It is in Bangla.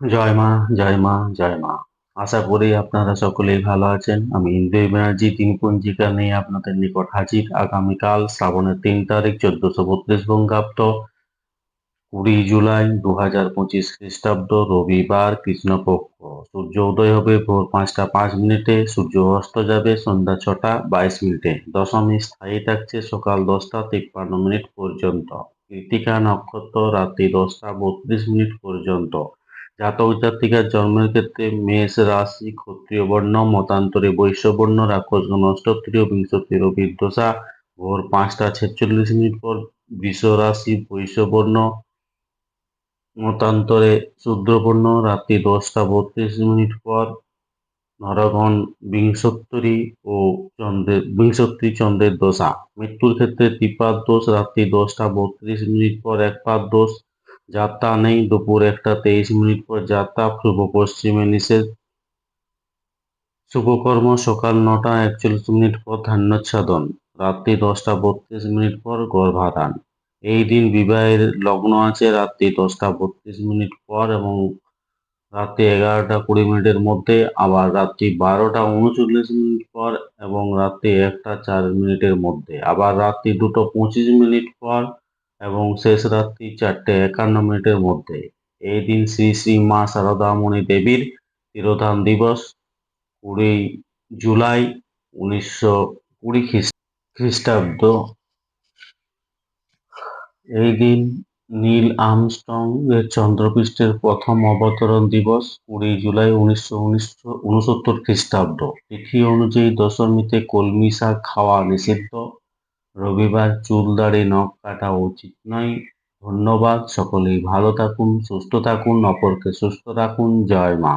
জয় মা জয় মা জয় মা। আশা করি আপনারা সকলেই ভালো আছেন। আমি ইন্দ্রিয় ব্যানার্জি, তিন পঞ্জিকা নিয়ে আপনাদের নিকট হাজির। আগামীকাল শ্রাবণের তিন তারিখ, চোদ্দশো বত্রিশ বঙ্গাব্দ, কুড়ি জুলাই দু হাজার পঁচিশ খ্রিস্টাব্দ, রবিবার কৃষ্ণপক্ষ। সূর্য উদয় হবে ভোর পাঁচটা পাঁচ মিনিটে, সূর্য অস্ত যাবে সন্ধ্যা ছটা বাইশ মিনিটে। দশমী স্থায়ী থাকছে সকাল দশটা তিপ্পান্ন মিনিট পর্যন্ত। কৃতিকা নক্ষত্র রাত্রি দশটা বত্রিশ মিনিট পর্যন্ত। জাতক জাতিকার জন্মের ক্ষেত্রে মেষ, রাশি, ক্ষত্রিয় বর্ণ, মতান্তরে বৈশ্য বর্ণ, রাক্ষস নষ্টত্রীয় বিংশতি রবির দশা, ভোর পাঁচটা ছেচল্লিশ মিনিট পর বৃষ রাশি, বৈশ্য বর্ণ, মতান্তরে শূদ্রবর্ণ রাত্রি দশটা বত্রিশ মিনিট পর নরগণ বিংশোত্তরী ও চন্দ্রের, বিংশোত্তরী চন্দ্রের দশা। মৃত্যুর ক্ষেত্রে ত্রিপাদ দোষ, রাত্রি দশটা বত্রিশ মিনিট পর একপাদ দোষ যাত্রা নেই, দুপুর একটা তেইশ মিনিট পর যাত্রা, পূর্ব পশ্চিমে নিষেধ। শুভকর্ম সকাল নটা একচল্লিশ মিনিট পর ধান্যচ্ছাদন, রাত্রি দশটা বত্রিশ মিনিট পর গর্ভাধান। এই দিন বিবাহের লগ্ন আছে, রাত্রি দশটা বত্রিশ মিনিট পর এবং রাত্রি এগারোটা কুড়ি মিনিটের মধ্যে, আবার রাত্রি বারোটা উনচল্লিশ মিনিট পর এবং রাত্রি একটা চার মিনিটের মধ্যে, আবার রাত্রি দুটো পঁচিশ মিনিট পর এবং শেষ রাত্রি চারটে একান্ন মিনিটের মধ্যে। এই দিন শ্রী শ্রী মা শারদামণি দেবীর তিরোধান দিবস, কুড়ি জুলাই উনিশশো কুড়ি খ্রিস্টাব্দ। এই দিন নীল আর্মস্ট্রং এর চন্দ্রপৃষ্ঠের প্রথম অবতরণ দিবস, কুড়ি জুলাই উনিশশো উনসত্তর খ্রিস্টাব্দ। তিথি অনুযায়ী দশমীতে কলমি শাক খাওয়া নিষিদ্ধ। রবিবার চুল দাড়ি, নখ কাটা উচিত নয়। ধন্যবাদ সকলেই। ভালো থাকুন, সুস্থ থাকুন, অপরকে সুস্থ রাখুন। জয় মা।